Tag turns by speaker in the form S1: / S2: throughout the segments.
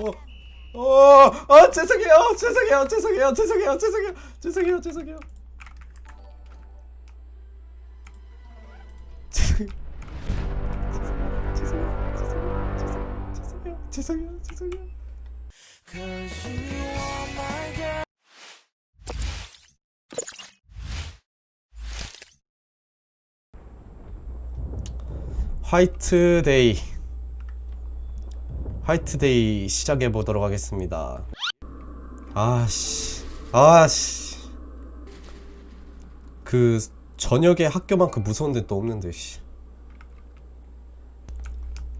S1: 어, 어, 어, 죄송해요, 죄송해요, 죄송해요, 죄송해요, 죄송해요, 죄송해요, 죄송해요. 죄송해요, 죄송해요, 죄송해요, 죄송해요, 죄송해요, 죄송해요. 화이트데이 화이트데이 시작해 보도록 하겠습니다. 아씨, 아씨. 그 저녁에 학교만큼 무서운 데는 또 없는데 씨.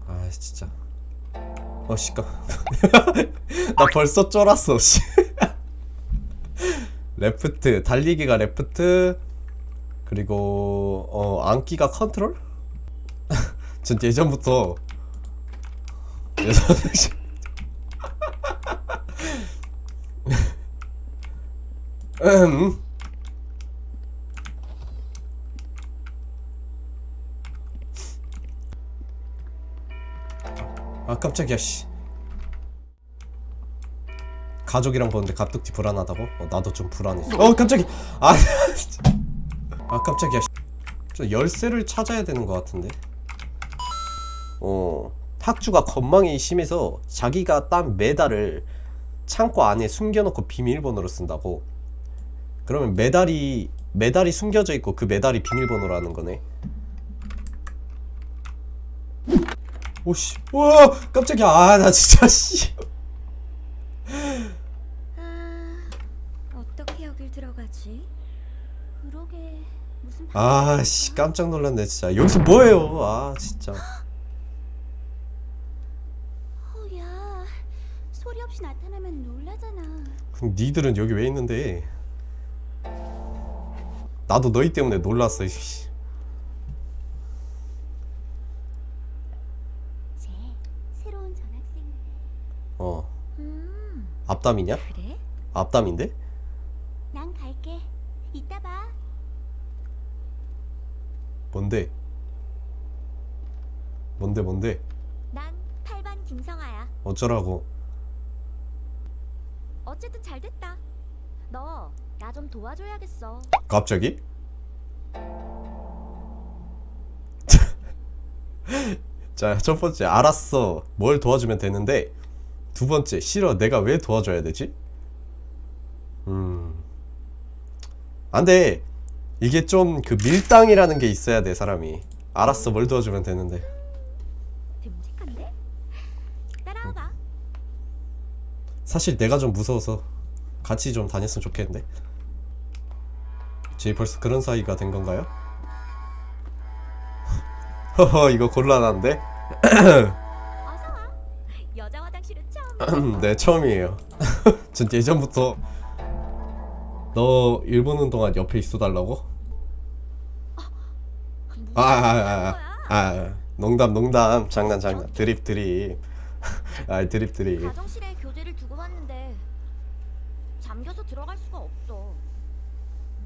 S1: 아 진짜. 어 씨까. 나 벌써 쫄았어 씨. 레프트 달리기가 레프트 그리고 어 안기가 컨트롤? 전 예전부터 예전 음. 아 깜짝이야 씨 가족이랑 보는데 갑툭튀 불안하다고? 어, 나도 좀 불안해 어 깜짝이야 아. 아 깜짝이야 씨. 저 열쇠를 찾아야 되는 것 같은데 어, 탁주가 건망이 심해서 자기가 딴 메달을 창고 안에 숨겨놓고 비밀번호로 쓴다고. 그러면 메달이 메달이 숨겨져 있고 그 메달이 비밀번호라는 거네. 오씨, 와, 깜짝이야. 아, 나 진짜 씨.
S2: 아, 어떻게 여길 들어가지? 그러게 무슨
S1: 아, 씨, 깜짝 놀랐네 진짜. 여기서 뭐해요? 아, 진짜.
S2: 어야 소리 나타나면 놀라잖아.
S1: 그럼 니들은 여기 왜 있는데? 나도 너희 때문에 놀랐어. 씨.
S2: 쟤 새로운 전학생이네.
S1: 어,
S2: 음
S1: 앞담이냐?
S2: 그래?
S1: 앞담인데?
S2: 난 갈게. 이따 봐.
S1: 뭔데? 뭔데 뭔데?
S2: 난 8반 김성아야.
S1: 어쩌라고?
S2: 어쨌든 잘 됐다. 너 나 좀 도와줘야겠어.
S1: 갑자기? 자, 첫 번째, 알았어. 뭘 도와주면 되는데, 두 번째, 싫어. 내가 왜 도와줘야 되지? 음. 안 돼. 이게 좀 그 밀당이라는 게 있어야 돼, 사람이. 알았어, 뭘 도와주면 되는데.
S2: 따라와봐.
S1: 사실 내가 좀 무서워서 같이 좀 다녔으면 좋겠는데. 쟤 벌써 그런 사이가 된 건가요? 허허, 이거 곤란한데? 네, 처음이에요. 전 예전부터 너일 보는 동안 옆에 있어 달라고? 아, 아, 아, 아, 아, 농담, 농담, 장난, 장난, 드립, 드립, 아, 드립, 드립.
S2: 가정실에 교재를 두고 왔는데 잠겨서 들어갈 수가 없어.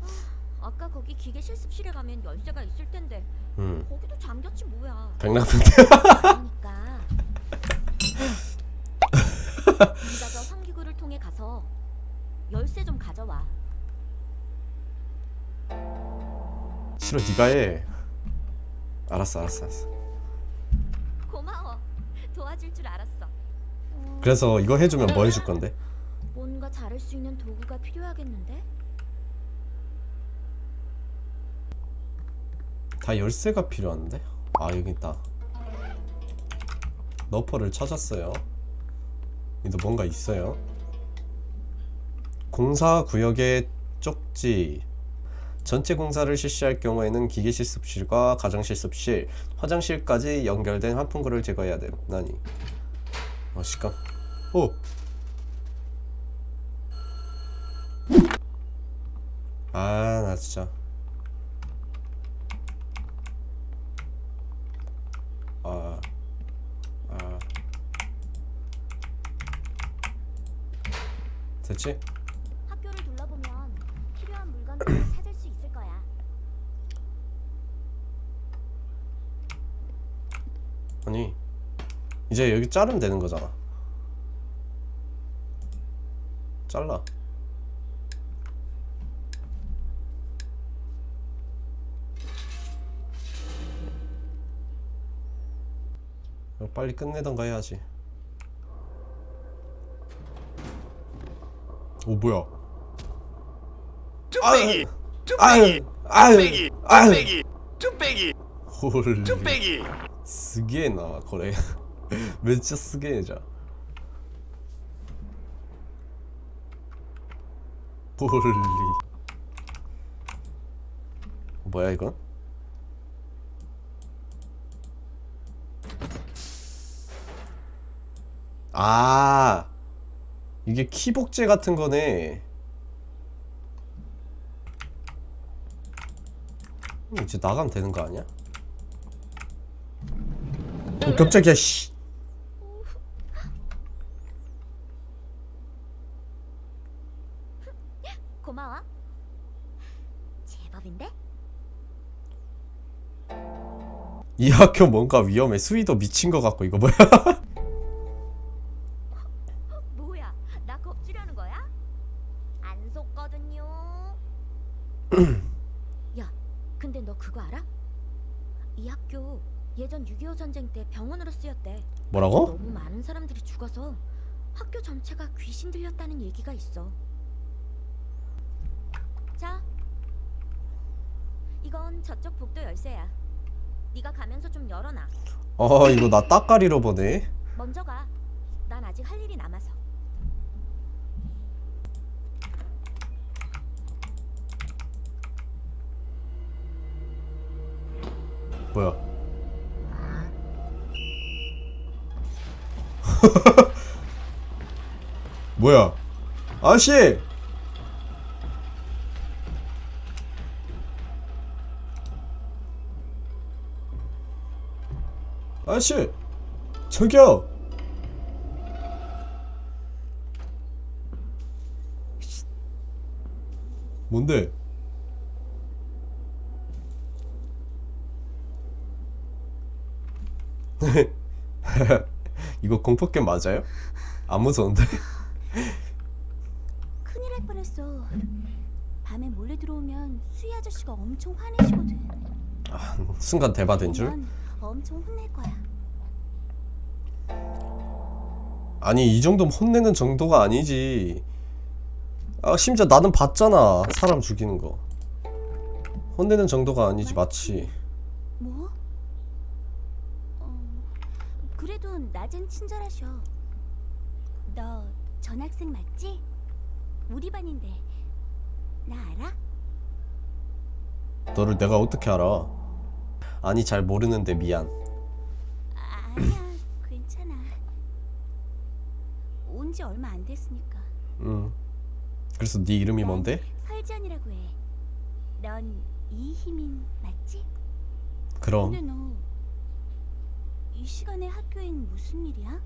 S2: 아, 아까 거기 기계 실습실에 가면 열쇠가 있을 텐데
S1: 음,
S2: 거기도 잠겼지 뭐야.
S1: 백남인데.
S2: 그러니까 네가 저 환기구를 통해 가서 열쇠 좀 가져와.
S1: 싫어, 네가 해. 알았어, 알았어, 알았어.
S2: 도와줄 줄 알았어. 어,
S1: 그래서 이거 해주면 뭐 해줄 건데?
S2: 뭔가 자를 수 있는 도구가 필요하겠는데?
S1: 다 열쇠가 필요한데? 아 여기 있다 너퍼를 찾았어요 여기도 뭔가 있어요 공사 구역의 쪽지 전체 공사를 실시할 경우에는 기계 실습실과 가정 실습실, 화장실까지 연결된 환풍구를 제거해야 되나니. 어, 시간. 오. 아, 나 진짜. 아, 아. 됐지?
S2: 학교를 둘러보면 필요한 물건들을 찾을 수 있을 거야.
S1: 아니, 이제 여기 자르면 되는 거잖아. 잘라 이거 빨리 끝내던가 해야지 오 뭐야
S3: 뚝배기
S1: 아유
S3: 뚝배기
S1: 아유
S3: 뚝배기
S1: 아유
S3: 뚝배기 뚝배기
S1: 홀리
S3: 뚝배기
S1: すげえなこれ めっちゃすげえじゃんホリ 뭐야 이건? 아 이게 키복제 같은 거네 음, 이제 나가면 되는 거 아니야? 어, 깜짝이야 씨 이 학교 뭔가 위험해. 수위도 미친 것 같고 이거 뭐야?
S2: 뭐야? 나 겁주려는 거야? 안 속거든요. 야, 근데 너 그거 알아? 이 학교 예전 6.25 전쟁 때 병원으로 쓰였대.
S1: 뭐라고?
S2: 너무 많은 사람들이 죽어서 학교 전체가 귀신 들렸다는 얘기가 있어. 자, 이건 저쪽 복도 열쇠야. 네가 가면서 좀 열어놔.
S1: 어 이거 나 따까리로 보네.
S2: 먼저 가. 난 아직 할 일이 남아서.
S1: 뭐야? 뭐야? 아씨! 아씨! 저기요! 뭔데? 이거 공포게임 맞아요? 안 무서운데?
S4: 큰일 날 뻔했어. 밤에 몰래 들어오면 수희 아저씨가 엄청 화내시거든.
S1: 아, 순간 대바된 줄?
S4: 엄청 혼낼 거야.
S1: 아니 이 정도면 혼내는 정도가 아니지 아 심지어 나는 봤잖아 사람 죽이는 거 혼내는 정도가 아니지 마치
S4: 뭐? 어, 그래도 낮은 친절하셔. 너 전학생 맞지? 우리 반인데 나 알아?
S1: 너를 내가 어떻게 알아 아니 잘 모르는데 미안
S4: 아, 아니야, 괜찮아. 온 지 얼마 안 됐으니까.
S1: 응 그래서 네 이름이 뭔데?
S4: 설지연이라고 해. 넌 이희민 맞지?
S1: 그럼
S4: 근데 너이 시간에 학교엔 무슨 일이야?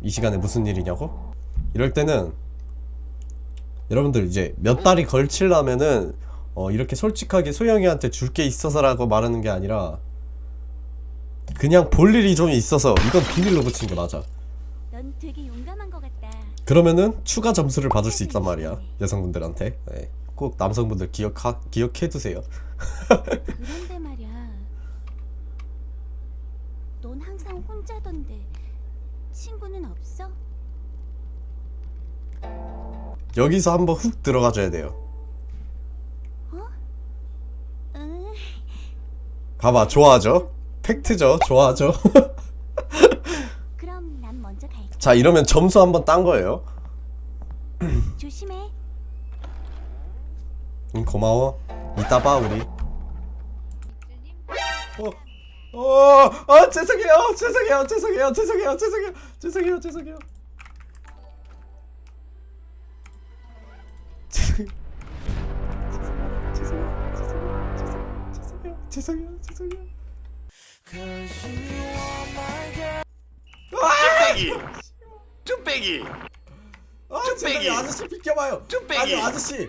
S1: 이 시간에 무슨 일이냐고? 이럴 때는 여러분들 이제 몇 달이 걸치려면은 어, 이렇게 솔직하게 소영이한테 줄 게 있어서라고 말하는 게 아니라 그냥 볼 일이 좀 있어서 이건 비밀로 붙인 게 맞아.
S4: 넌 되게 용감한 것 같다.
S1: 그러면은 추가 점수를 받을 수 있단 말이야 여성분들한테. 네. 꼭 남성분들 기억 기억해 두세요.
S4: 그런데 말이야. 넌 항상 혼자던데 친구는 없어?
S1: 여기서 한번 훅 들어가줘야 돼요.
S4: 응.
S1: 봐봐 좋아하죠? 팩트죠 좋아하죠?
S4: 그럼 난 먼저 갈게.
S1: 자 이러면 점수 한번 딴 거예요.
S4: 조심해.
S1: 응 고마워. 이따 봐 우리. 어, 어, 아 죄송해요, 죄송해요, 죄송해요, 죄송해요, 죄송해요, 죄송해요. 죄송해요, 죄송해요, 죄송해요.
S3: 뚝배기 뚝배기
S1: 아
S3: 뚝배기.
S1: 아저씨 비켜봐요.
S3: 뚝배기.
S1: 아니 아저씨,